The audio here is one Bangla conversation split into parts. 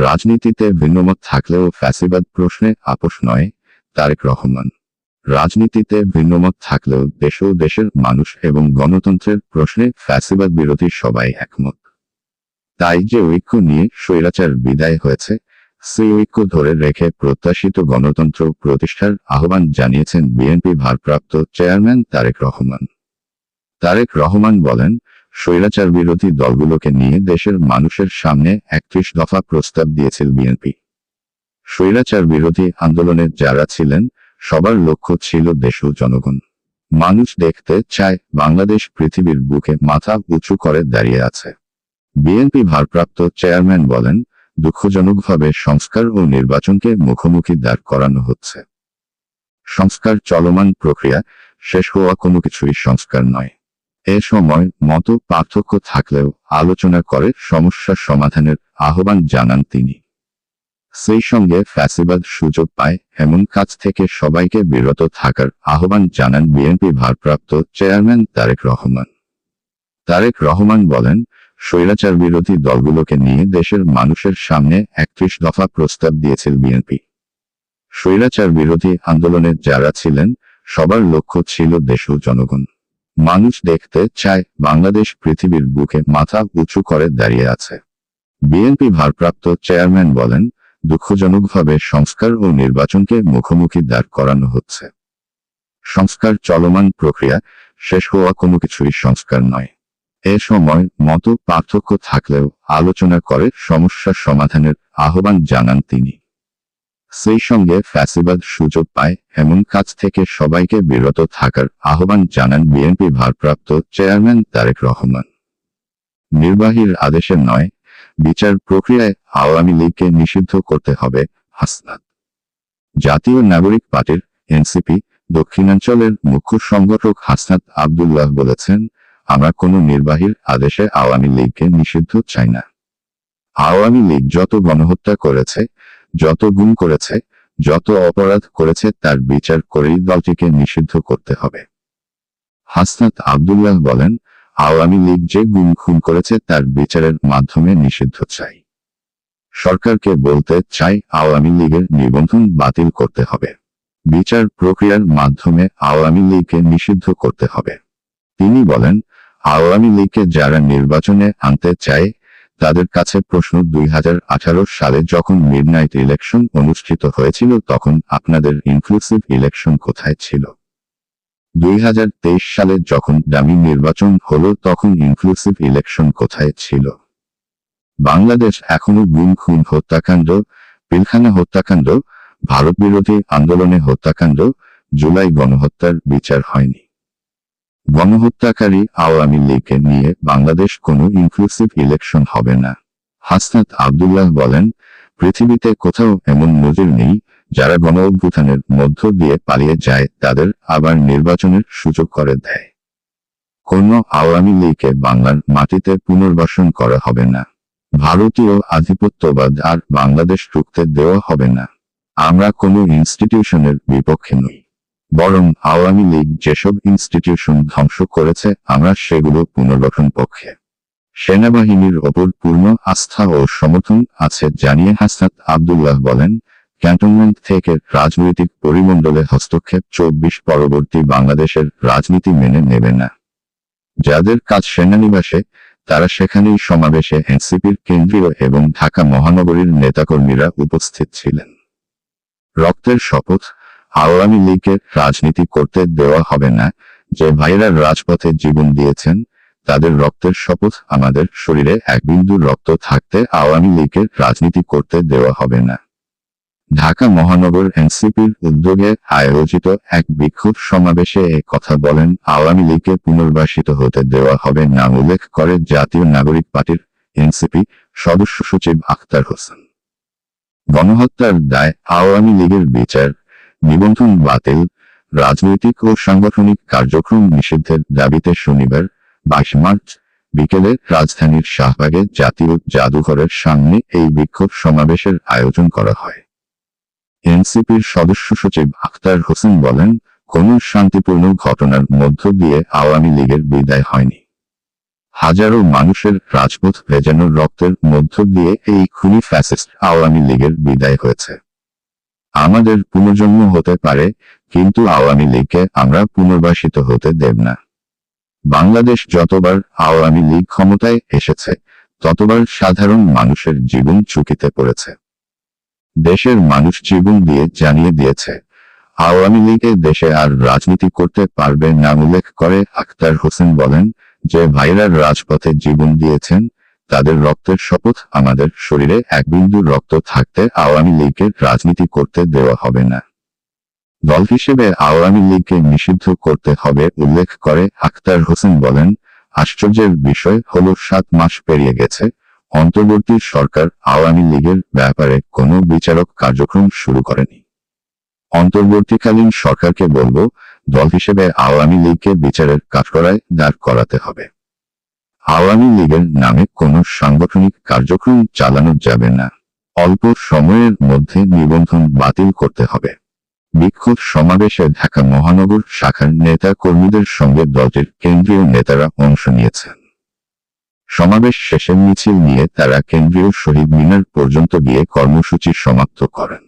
রাজনীতিতে ভিন্নমত থাকলেও ফ্যাসিবাদ প্রশ্নে আপোষ নয়, তারেক রহমান। রাজনীতিতে ভিন্নমত থাকলেও দেশ ও দেশের মানুষ এবং গণতন্ত্রের প্রশ্নে ফ্যাসিবাদ বিরোধী সবাই একমত। তাই যে ঐক্য নিয়ে স্বৈরাচার বিদায় হয়েছে, সেই ঐক্য ধরে রেখে প্রত্যাশিত গণতন্ত্র প্রতিষ্ঠার আহ্বান জানিয়েছেন বিএনপি ভারপ্রাপ্ত চেয়ারম্যান তারেক রহমান। তারেক রহমান বলেন স্বৈরাচার বিরোধী দলগুলোকে নিয়ে দেশের মানুষের সামনে একত্রিশ দফা প্রস্তাব দিয়েছিল বিএনপি। স্বৈরাচার বিরোধী আন্দোলনে যারা ছিলেন, সবার লক্ষ্য ছিল দেশ ও জনগণ। মানুষ দেখতে চায় বাংলাদেশ পৃথিবীর বুকে মাথা উঁচু করে দাঁড়িয়ে আছে। বিএনপি ভারপ্রাপ্ত চেয়ারম্যান বলেন, দুঃখজনকভাবে সংস্কার ও নির্বাচনকে মুখোমুখি দাঁড় করানো হচ্ছে। সংস্কার চলমান প্রক্রিয়া শেষ হওয়া কোনো কিছুই সংস্কার নয়। এ সময় মত পার্থক্য থাকলেও আলোচনা করে সমস্যার সমাধানের আহ্বান জানান তিনি। সেই সঙ্গে ফ্যাসিবাদ সুযোগ পায় এমন কাজ থেকে সবাইকে বিরত থাকার আহ্বান জানান বিএনপি ভারপ্রাপ্ত চেয়ারম্যান তারেক রহমান। তারেক রহমান বলেন, স্বৈরাচার বিরোধী দলগুলোকে নিয়ে দেশের মানুষের সামনে একত্রিশ দফা প্রস্তাব দিয়েছিল বিএনপি। স্বৈরাচার বিরোধী আন্দোলনে যারা ছিলেন, সবার লক্ষ্য ছিল দেশ ও জনগণ। মানুষ দেখতে চায় বাংলাদেশ পৃথিবীর বুকে মাথা উঁচু করে দাঁড়িয়ে আছে। বিএনপি ভারপ্রাপ্ত চেয়ারম্যান বলেন, দুঃখজনকভাবে সংস্কার ও নির্বাচনকে মুখোমুখি দাঁড় করানো হচ্ছে। সংস্কার চলমান প্রক্রিয়া শেষ হওয়া কোনো কিছুই সংস্কার নয়। এ সময় মত পার্থক্য থাকলেও আলোচনা করে সমস্যার সমাধানের আহ্বান জানান তিনি। সেই সঙ্গে ফ্যাসিবাদ সুযোগ পায়, এমন কাজ থেকে সবাইকে বিরত থাকার আহ্বান জানান বিএনপি ভারপ্রাপ্ত চেয়ারম্যান তারেক রহমান। নির্বাহীর আদেশে নয়, বিচার প্রক্রিয়ায় আওয়ামী লীগকে নিষিদ্ধ করতে হবে হাসনাত। জাতীয় নাগরিক পার্টির এনসিপি, দক্ষিণাঞ্চলের মুখ্য সংগঠক হাসনাত আবদুল্লাহ বলেছেন, আমরা কোনো নির্বাহীর আদেশে আওয়ামী লীগকে নিষিদ্ধ চাই না। আওয়ামী লীগ যত গণহত্যা করেছে যত গুম করেছে, যত অপরাধ করেছে, তার বিচার করেই দলটিকে নিষিদ্ধ করতে হবে। হাসনাত আবদুল্লাহ বলেন, আওয়ামী লীগ যে গুম খুন করেছে, তার বিচারের মাধ্যমে নিষিদ্ধ চাই। সরকারকে বলতে চাই, আওয়ামী লীগের নিবন্ধন বাতিল করতে হবে। বিচার প্রক্রিয়ার মাধ্যমে আওয়ামী লীগকে নিষিদ্ধ করতে হবে। তিনি বলেন, আওয়ামী লীগকে যারা নির্বাচনে আনতে চায় তাদের কাছে প্রশ্ন দুই হাজার আঠারো সালে যখন মিডনাইট ইলেকশন অনুষ্ঠিত হয়েছিল তখন আপনাদের ইনক্লুসিভ ইলেকশন কোথায় ছিল? দুই সালে যখন ডামি নির্বাচন হলো তখন ইনক্লুসিভ ইলেকশন কোথায় ছিল? বাংলাদেশ এখনও গুম খুন হত্যাকাণ্ড, পিলখানা হত্যাকাণ্ড, ভারত বিরোধী আন্দোলনে হত্যাকাণ্ড, জুলাই গণহত্যার বিচার হয়নি। গণহত্যাকারী আওয়ামী লীগকে নিয়ে বাংলাদেশ কোনো ইনক্লুসিভ ইলেকশন হবে না। হাসনাত আবদুল্লাহ বলেন, পৃথিবীতে কোথাও এমন নজির নেই যারা গণ অভ্যুত্থানের মধ্য দিয়ে পালিয়ে যায়, তাদের আবার নির্বাচনের সুযোগ করে দেয়। কোন আওয়ামী লীগকে বাংলার মাটিতে পুনর্বাসন করা হবে না। ভারতীয় আধিপত্যবাদ আর বাংলাদেশ রুখতে দেওয়া হবে না। আমরা কোনো ইনস্টিটিউশনের বিপক্ষে নই। বরং আওয়ামী লীগ যেসব ইনস্টিটিউশন ধ্বংস করেছে, আমরা সেগুলো পুনর্গঠন পক্ষে। সেনাবাহিনীর ওপর পূর্ণ আস্থা ও সমর্থন আছে জানিয়ে হাসনাত আবদুল্লাহ বলেন, ক্যান্টনমেন্ট থেকে রাজনৈতিক পরিমণ্ডলে হস্তক্ষেপ চব্বিশ পরবর্তী বাংলাদেশের রাজনীতি মেনে নেবে না। যাদের কাজ সেনানিবাসে, তারা সেখানেই সমাবেশে এনসিপির কেন্দ্রীয় এবং ঢাকা মহানগরীর নেতাকর্মীরা উপস্থিত ছিলেন। রক্তের শপথ আওয়ামী লীগের রাজনীতি করতে দেওয়া হবে না। যে ভাইরা রাজপথে জীবন দিয়েছেন, তাদের রক্তের শপথ আমাদের শরীরে এক বিন্দু রক্ত থাকতে আওয়ামী লীগের রাজনীতি করতে দেওয়া হবে না। ঢাকা মহানগর এনসিপির উদ্যোগে আয়োজিত এক বিক্ষোভ সমাবেশে এ কথা বলেন আওয়ামী লীগকে পুনর্বাসিত হতে দেওয়া হবে না উল্লেখ করে জাতীয় নাগরিক পার্টির এনসিপি সদস্য সচিব আখতার হোসেন। গণহত্যার দায় আওয়ামী লীগের বিচার নিবন্ধন বাতিল, রাজনৈতিক ও সাংগঠনিক কার্যক্রম নিষিদ্ধের দাবিতে শনিবার বাইশ মার্চ বিকেলে রাজধানীর শাহবাগে জাতীয় জাদুঘরের সামনে এই বিক্ষোভ সমাবেশের আয়োজন করা হয়। এনসিপির সদস্য সচিব আখতার হোসেন বলেন, কোন শান্তিপূর্ণ ঘটনার মধ্য দিয়ে আওয়ামী লীগের বিদায় হয়নি। হাজারো মানুষের রাজপথ ভেজানো রক্তের মধ্য দিয়ে এই খুনি ফ্যাসিস্ট আওয়ামী লীগের বিদায় হয়েছে। আমাদের পুনর্জন্ম হতে পারে, কিন্তু আওয়ামী লীগকে আমরা পুনর্বাসিত হতে দেব না। বাংলাদেশ যতবার আওয়ামী লীগ ক্ষমতায় এসেছে, ততবার সাধারণ মানুষের জীবন ঝুঁকিতে পড়েছে। দেশের মানুষ জীবন দিয়ে জানিয়ে দিয়েছে, আওয়ামী লীগে দেশে আর রাজনীতি করতে পারবে না উল্লেখ করে আখতার হোসেন বলেন যে, ভাইরা রাজপথে জীবন দিয়েছেন তাদের রক্তের শপথ, আমাদের শরীরে এক বিন্দু রক্ত থাকতে আওয়ামী লীগের রাজনীতি করতে দেওয়া হবে না। দল হিসেবে আওয়ামী লীগকে নিষিদ্ধ করতে হবে, উল্লেখ করে আখতার হোসেন বলেন, আশ্চর্যের বিষয় হলো সাত মাস পেরিয়ে গেছে, অন্তর্বর্তী সরকার আওয়ামী লীগের ব্যাপারে কোনো বিচারক কার্যক্রম শুরু করেনি। অন্তর্বর্তীকালীন সরকারকে বলব, দল হিসেবে আওয়ামী লীগকে বিচারের কাঠগড়ায় দাঁড় করাতে হবে। আওয়ামী লীগের নামে কোনো সাংগঠনিক কার্যক্রম চালানো যাবে না। অল্প সময়ের মধ্যে নিবন্ধন বাতিল করতে হবে। বিক্ষোভ সমাবেশে ঢাকা মহানগর শাখার নেতা কর্মীদের সঙ্গে দলটির কেন্দ্রীয় নেতারা অংশ নিয়েছেন। সমাবেশ শেষে মিছিল নিয়ে তারা কেন্দ্রীয় শহীদ মিনার পর্যন্ত গিয়ে কর্মসূচি সমাপ্ত করেন।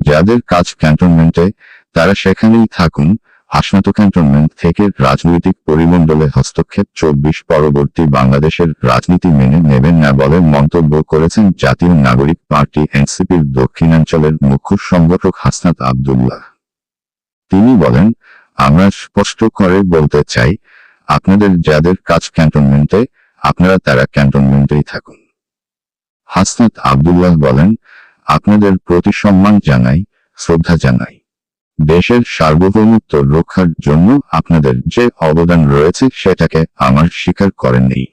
যাদের কাজ ক্যান্টনমেন্টে, তারা সেখানেই থাকুন হাসনাত ক্যান্টনমেন্ট থেকে রাজনৈতিক পরিমণ্ডলে হস্তক্ষেপ চব্বিশ পরবর্তী বাংলাদেশের রাজনীতি মেনে নেবেন না বলে মন্তব্য করেছেন জাতীয় নাগরিক পার্টি এনসিপির দক্ষিণাঞ্চলের মুখ্য সংগঠক হাসনাত আবদুল্লাহ। তিনি বলেন, আমরা স্পষ্ট করে বলতে চাই, আপনাদের যাদের কাজ ক্যান্টনমেন্টে, আপনারা তারা ক্যান্টনমেন্টেই থাকুন। হাসনাত আবদুল্লাহ বলেন, আপনাদের প্রতি সম্মান জানাই, শ্রদ্ধা জানাই। দেশের সার্বভৌমত্ব রক্ষার জন্য আপনাদের যে অবদান রয়েছে সেটাকে আমার স্বীকার করেননি।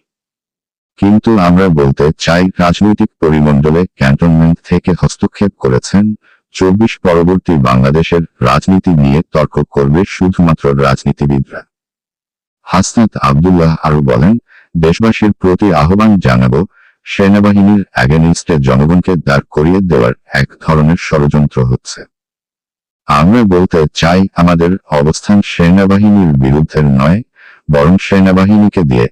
কিন্তু আমরা বলতে চাই, রাজনৈতিক পরিমণ্ডলে ক্যান্টনমেন্ট থেকে হস্তক্ষেপ করেছেন, চব্বিশ পরবর্তী বাংলাদেশের রাজনীতি নিয়ে তর্ক করবে শুধুমাত্র রাজনীতিবিদরা। হাসনাত আবদুল্লাহ আরও বলেন, দেশবাসীর প্রতি আহ্বান জানাব, সেনাবাহিনীর অ্যাগেনিস্টে জনগণকে দাঁড় করিয়ে দেওয়ার এক ধরনের ষড়যন্ত্র হচ্ছে। আমরা বলতে চাই আমাদের অবস্থান সেনাবাহিনীর বিরুদ্ধে নয়, বরং সেনাবাহিনীকে দিয়ে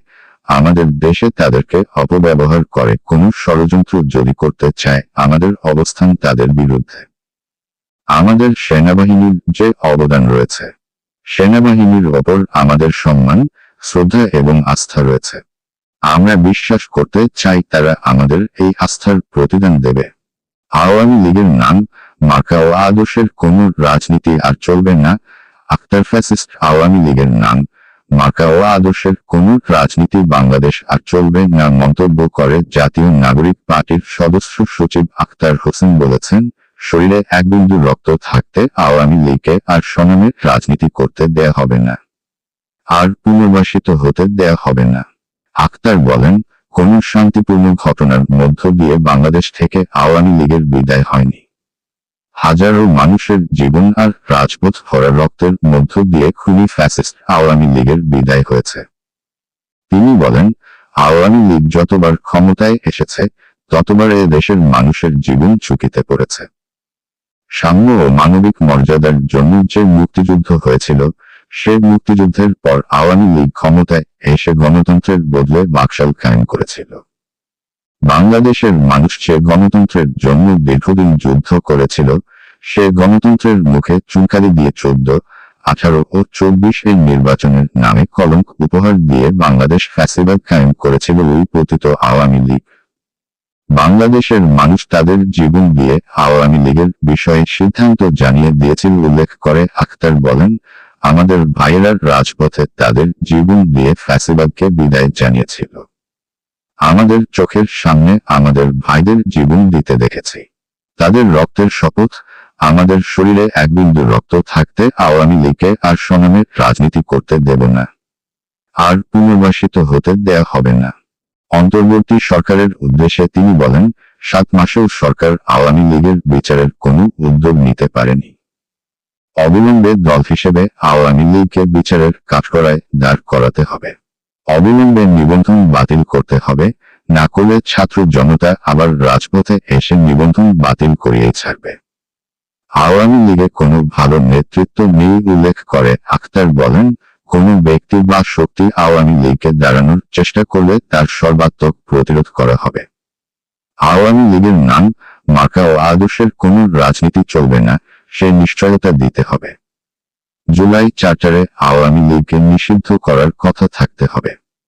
আমাদের দেশে তাদেরকে অপব্যবহার করে কোনো ষড়যন্ত্র যদি করতে চায়, আমাদের অবস্থান তাদের বিরুদ্ধে। আমাদের সেনাবাহিনীর যে অবদান রয়েছে, সেনাবাহিনীর ওপর আমাদের সম্মান, শ্রদ্ধা এবং আস্থা রয়েছে। আমরা বিশ্বাস করতে চাই তারা আমাদের এই আস্থার প্রতিদান দেবে। আওয়ামী লীগের নাম মার্কা ও আদর্শের কোন রাজনীতি আর চলবে না। আক্তার ফ্যাসিস্ট আওয়ামী লীগের নাম। মার্কা ও আদর্শের কোন রাজনীতি বাংলাদেশ আর চলবে না মন্তব্য করে জাতীয় নাগরিক পার্টির সদস্য সচিব আক্তার হোসেন বলেছেন, শরীরে এক বিন্দু রক্ত থাকতে আওয়ামী লীগকে আর সনামে রাজনীতি করতে দেয়া হবে না। আর পুনর্বাসিত হতে দেয়া হবে না। আক্তার বলেন, কোন শান্তিপূর্ণ ঘটনার মধ্য দিয়ে বাংলাদেশ থেকে আওয়ামী লীগের বিদায় হয়নি। হাজারো মানুষের জীবন আর রাজপথ ভরা রক্তের মধ্য দিয়ে খুনি ফ্যাসিস্ট আওয়ামী লীগের বিদায় হয়েছে। তিনি বলেন, আওয়ামী লীগ যতবার ক্ষমতায় এসেছে, ততবার এ দেশের মানুষের জীবন ঝুঁকিতে পড়েছে। সাম্য ও মানবিক মর্যাদার জন্য যে মুক্তিযুদ্ধ হয়েছিল, সে মুক্তিযুদ্ধের পর আওয়ামী লীগ ক্ষমতায় এসে গণতন্ত্রের বদলে বাকশাল কায়েম করেছিল। বাংলাদেশের মানুষ যে গণতন্ত্রের জন্য দীর্ঘদিন যুদ্ধ করেছিল সে গণতন্ত্রের মুখে চুনকালি দিয়ে চোদ্দ, আঠারো ও চব্বিশ এর নির্বাচনের নামে কলঙ্ক উপহার দিয়ে বাংলাদেশ ফ্যাসিবাদ কায়েম করেছিল ওই পতিত আওয়ামী লীগ। বাংলাদেশের মানুষ তাদের জীবন দিয়ে আওয়ামী লীগের বিষয়ে সিদ্ধান্ত জানিয়ে দিয়েছিল উল্লেখ করে আখতার বলেন, আমাদের ভাইয়েরা রাজপথে তাদের জীবন দিয়ে ফ্যাসিবাদকে বিদায় জানিয়েছিল। আমাদের চোখের সামনে আমাদের ভাইদের জীবন দিতে দেখেছি। তাদের রক্তের শপথ আমাদের শরীরে এক বিন্দু রক্ত থাকতে আওয়ামী লীগকে আর সনামে রাজনীতি করতে দেব না। আর পুনর্বাসিত হতে দেয়া হবে না। অন্তর্বর্তী সরকারের উদ্দেশ্যে তিনি বলেন, সাত মাসেও সরকার আওয়ামী লীগের বিচারের কোনো উদ্যোগ নিতে পারেনি। অবিলম্বে দল হিসেবে আওয়ামী লীগকে বিচারের কাঠগড়ায় দাঁড় করাতে হবে। অবিলম্বে নিবন্ধন বাতিল করতে হবে, না করলে ছাত্র জনতা আবার রাজপথে এসে নিবন্ধন বাতিল করিয়ে ছাড়বে। আওয়ামী লীগে কোনো ভালো নেতৃত্ব নেই উল্লেখ করে আখতার বলেন, কোনো ব্যক্তি বা শক্তি আওয়ামী লীগকে দাঁড়ানোর চেষ্টা করলে তার সর্বাত্মক প্রতিরোধ করা হবে। আওয়ামী লীগের নাম, মার্কা ও আদর্শের কোনো রাজনীতি চলবে না, সে নিশ্চয়তা দিতে হবে। জুলাই চার্টারে আওয়ামী লীগকে নিষিদ্ধ করার কথা থাকতে হবে।